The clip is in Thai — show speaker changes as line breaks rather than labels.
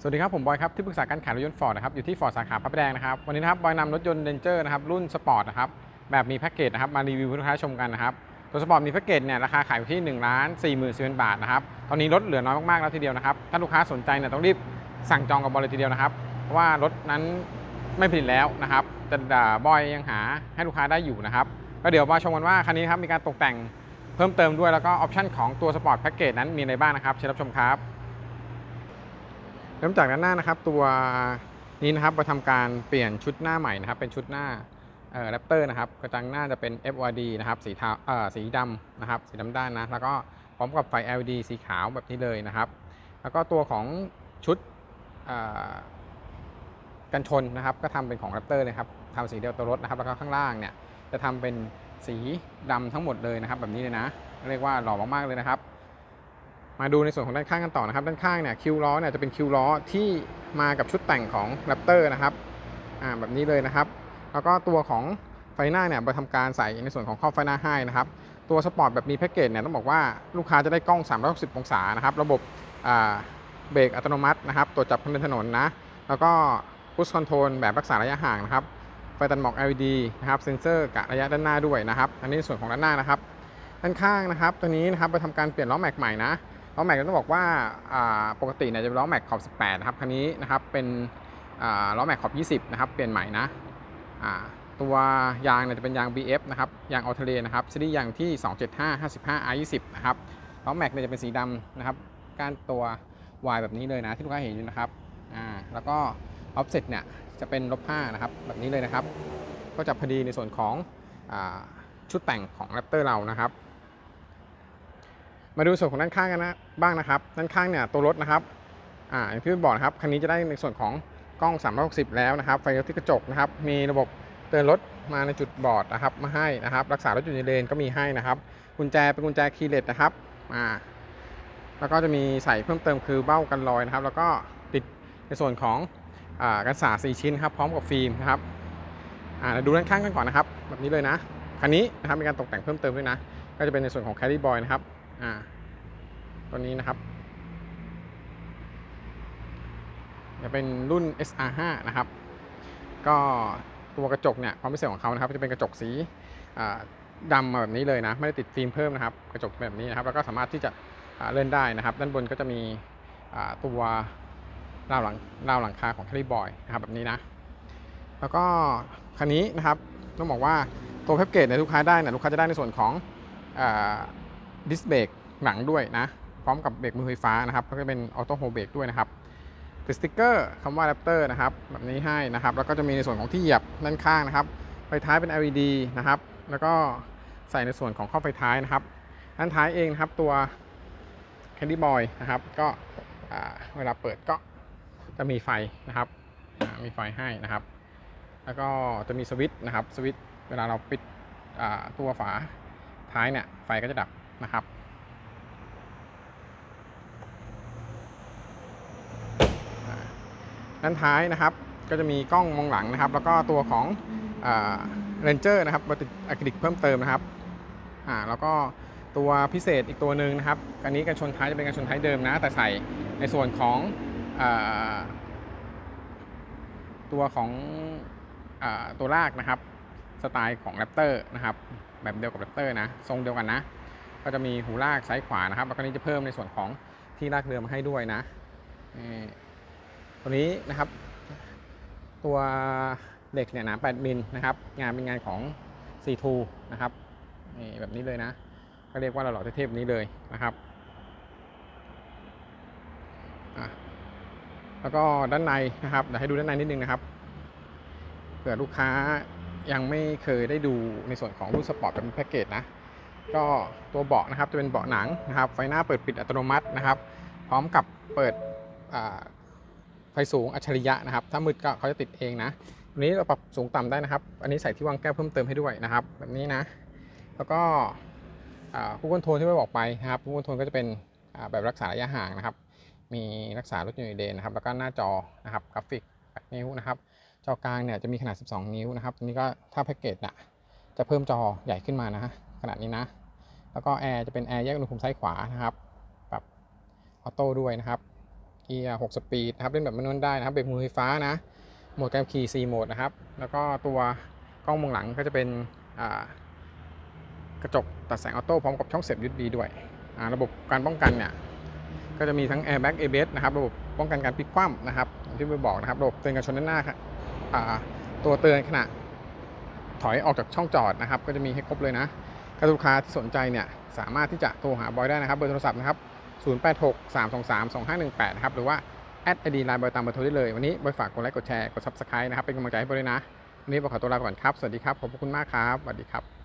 สวัสดีครับ ผมบอยครับที่ปรึกษาการขายรถยนต์ฟอร์ดนะครับอยู่ที่ฟอร์ดสาขาพระประแดงนะครับวันนี้นะครับบอยนำรถยนต์เรนเจอร์นะครับรุ่นสปอร์ตนะครับแบบมีแพ็กเกจนะครับมารีวิวให้ลูกค้าชมกันนะครับตัวสปอร์ตมีแพ็กเกจเนี่ยราคาขายอยู่ที่1นึ่งล้านสี่หมื่นสิบาทนะครับตอนนี้ลดเหลือน้อยมากๆแล้วทีเดียวนะครับถ้าลูกค้าสนใจเนี่ยต้องรีบสั่งจองกับบอยเลยทีเดียวนะครับเพราะว่ารถนั้นไม่ผลิตแล้วนะครับแต่บอยยังหาให้ลูกค้าได้อยู่นะครับก็เดี๋ยวมาชมกันว่าคันนี้ครับมีการตกแต่งเพิ่มเติมด้วยแล้วก็ออปชั่นของตัวสปอร์ตแพ็กเกจนั้นมีอะไรบ้างนะครับเชิญรับชมครับ เริ่มจากด้านหน้านะครับ ตัวนี้นะครับเราทำการเปลี่ยนชุดหน้าใหม่นะครับ เป็นชุดหน้าเอ่อแรปเตอร์นะครับกระจังหน้าจะเป็น FOD นะครับสีเทาเอ่อสีดำนะครับสีดำด้านนะแล้วก็พร้อมกับไฟ LED สีขาวแบบนี้เลยนะครับ แล้วก็ตัวของชุดกันชนนะครับ ก็ทำเป็นของแรปเตอร์นะครับทำสีเดียวตัวรถนะครับ แล้วก็ข้างล่างเนี่ยจะทำเป็นสีดำทั้งหมดเลยนะครับ แบบนี้เลยนะ เรียกว่าหล่อมากๆเลยนะครับ มาดูในส่วนของด้านข้างกันต่อนะครับ ด้านข้างเนี่ยคิวล้อเนี่ยจะเป็นคิวล้อที่มากับชุดแต่งของ Raptor นะครับอ่าแบบนี้เลยนะครับ แล้วก็ตัวของไฟหน้าเนี่ยไปทำการใส่ในส่วนของครอไฟหน้าให้นะครับ ตัวสปอร์ตแบบมีแพ็กเกจเนี่ยต้องบอกว่าลูกค้าจะได้กล้อง 360 องศานะครับ ระบบอ่าเบรกอัตโนมัตินะครับ ตรวจจับคนเดินถนนนะ แล้วก็พุชคอนโทรลแบบรักษาระยะห่างนะครับ ไฟตัดหมอก LED นะครับ เซ็นเซอร์กะระยะด้านหน้าด้วยนะครับ อันนี้ส่วนของด้านหน้านะครับ ด้านข้างนะครับ ตัวนี้นะครับไปทำการเปลี่ยนล้อแม็กใหม่นะ ล้อแม็กต้องบอกว่าปกติเนี่ยจะเป็นล้อแม็กขอบ 18 นะครับ คันนี้นะครับเป็นล้อแม็กขอบ 20 นะครับเปลี่ยนใหม่นะตัวยางเนี่ยจะเป็นยาง BF นะครับยางออเทเลนะครับซีรีส์ยางที่ 275 55 R20 นะครับล้อแม็กเนี่ยจะเป็นสีดำนะครับก้านตัว Y แบบนี้เลยนะที่ลูกค้าเห็นอยู่นะครับอ่าแล้วก็ออฟเซ็ตเนี่ยจะเป็นลบ5นะครับแบบนี้เลยนะครับ ก็จะพอดีในส่วนของอชุดแต่งของแรปเตอร์เรานะครับ มาดูส่วนของด้านข้างกันนะบ้างนะครับ ด้านข้างเนี่ยตัวรถนะครับอ่าอย่างที่บอกนะครับคันนี้จะได้ในส่วนของกล้อง 360 แล้วนะครับไฟกระพริบกระจกนะครับ มีระบบเตือนรถมาในจุดบอดนะครับ มาให้นะครับ รักษารถอยู่ในเลนก็มีให้นะครับ กุญแจเป็นกุญแจคีย์เลสนะครับอ่าแล้วก็จะมีใส่เพิ่มเติมคือเบ้ากันรอยนะครับ แล้วก็ติดในส่วนของอ่ากันสาด4ชิ้นครับพร้อมกับฟิล์มนะครับอ่าเราดูด้านข้างกันก่อนนะครับ แบบนี้เลยนะคันนี้นะครับมีการตกแต่งเพิ่มเติมด้วยนะ ก็จะเป็นในส่วนของ Carry Boy นะครับ อ่าตัวนี้นะครับจะเป็นรุ่น SR5 นะครับ ก็ตัวกระจกเนี่ยความพิเศษของเขานะครับจะเป็นกระจกสีดำมาแบบนี้เลยนะ ไม่ได้ติดฟิล์มเพิ่มนะครับ กระจกแบบนี้นะครับ แล้วก็สามารถที่จะเลื่อนได้นะครับ ด้านบนก็จะมีตัวราวหลังราวหลังคาของ Carry Boy นะครับแบบนี้นะ แล้วก็คันนี้นะครับต้องบอกว่าตัวแพ็กเกจเนี่ยลูกค้าได้เนี่ยลูกค้าจะได้ในส่วนของ ดิสเบรกหลังด้วยนะ พร้อมกับเบรกมือไฟฟ้านะครับแล้วก็เป็นออโต้โฮเบรกด้วยนะครับติดสติ๊กเกอร์คำว่า Raptor นะครับ แบบนี้ให้นะครับ แล้วก็จะมีในส่วนของที่เหยียบด้านข้างนะครับ ไฟท้ายเป็น LED นะครับ แล้วก็ใส่ในส่วนของข้อไฟท้ายนะครับด้านท้ายเองนะครับตัว Candy Boy นะครับ ก็เวลาเปิดก็จะมีไฟนะครับมีไฟให้นะครับ แล้วก็จะมีสวิตช์นะครับ สวิตช์เวลาเราปิดตัวฝาท้ายเนี่ย ไฟก็จะดับ นะครับ ด้านท้ายนะครับก็จะมีกล้องมองหลังนะครับ แล้วก็ตัวของเรนเจอร์นะครับมาติดอะคริลิกเพิ่มเติมนะครับอ่าแล้วก็ตัวพิเศษอีกตัวหนึ่งนะครับอันนี้กันชนท้ายจะเป็นกันชนท้ายเดิมนะ แต่ใส่ในส่วนของอตัวของอตัวลากนะครับ สไตล์ของแรปเตอร์นะครับ แบบเดียวกับแรปเตอร์นะ ทรงเดียวกันนะ ก็จะมีหูลากซ้ายขวานะครับ แล้วก็นี้จะเพิ่มในส่วนของที่ลากเรือมาให้ด้วยนะตัวนี้นะครับ ตัวเหล็กเนี่ยหนา8มิลนะครับ งานเป็นงานของ C2 นะครับแบบนี้เลยนะ ก็เรียกว่าเราหล่อเทพๆนี้เลยนะครับแล้วก็ด้านในนะครับเดี๋ยวให้ดูด้านในนิดนึงนะครับเผื่อลูกค้ายังไม่เคยได้ดูในส่วนของรุ่นสปอร์ตเป็นแพ็กเกจนะ ก็ตัวเบาะนะครับจะเป็นเบาะหนังนะครับ ไฟหน้าเปิดปิดอัตโนมัตินะครับ พร้อมกับเปิดไฟสูงอัจฉริยะนะครับ ถ้ามืดก็เขาจะติดเองนะอันนี้เราปรับสูงต่ำได้นะครับ อันนี้ใส่ที่วางแก้วเพิ่มเติมให้ด้วยนะครับ แบบนี้นะ แล้วก็ผู้คอนโทรลที่ไม่บอกไปนะครับผู้คอนโทรลก็จะเป็นแบบรักษาระยะห่างนะครับ มีรักษารถยนต์อยู่ในเลนนะครับ แล้วก็หน้าจอนะครับกราฟิก8นิ้วนะครับ จอกลางเนี่ยจะมีขนาด 12 นิ้วนะครับอันนี้ก็ถ้าแพ็กเกจน่ะจะเพิ่มจอใหญ่ขึ้นมานะ ขนาดนี้นะ แล้วก็แอร์จะเป็นแอร์แยกอุณหภูมิซ้ายขวานะครับปรับออโต้ด้วยนะครับเกียร์6สปีดนะครับเล่นแบบแมนนวลได้นะครับเบรกมือไฟฟ้านะโหมดการขี่4โหมดนะครับ แล้วก็ตัวกล้องมองหลังก็จะเป็นกระจกตัดแสงออโต้พร้อมกับช่องเสียบ USB ด้วยระบบการป้องกันเนี่ยก็จะมีทั้ง airbag ABS นะครับระบบป้องกันการพลิกคว่ำนะครับอย่างที่ไปบอกนะครับระบบเตือนการชนด้านหน้าครับตัวเตือนขณะถอยออกจากช่องจอดนะครับ ก็จะมีให้ครบเลยนะ ถ้าลูกค้าที่สนใจเนี่ยสามารถที่จะโทรหาบอยได้นะครับเบอร์โทรศัพท์นะครับ 086 323 2518 นะครับ หรือว่าแอดไอดีไลน์บอยตามเบอร์โทรได้เลย วันนี้บอยฝากกดไลค์กดแชร์กด subscribe นะครับเป็นกำลังใจให้บอยด้วยนะ วันนี้บอยขอตัวลาไปก่อนครับ สวัสดีครับขอบคุณมากครับสวัสดีครับ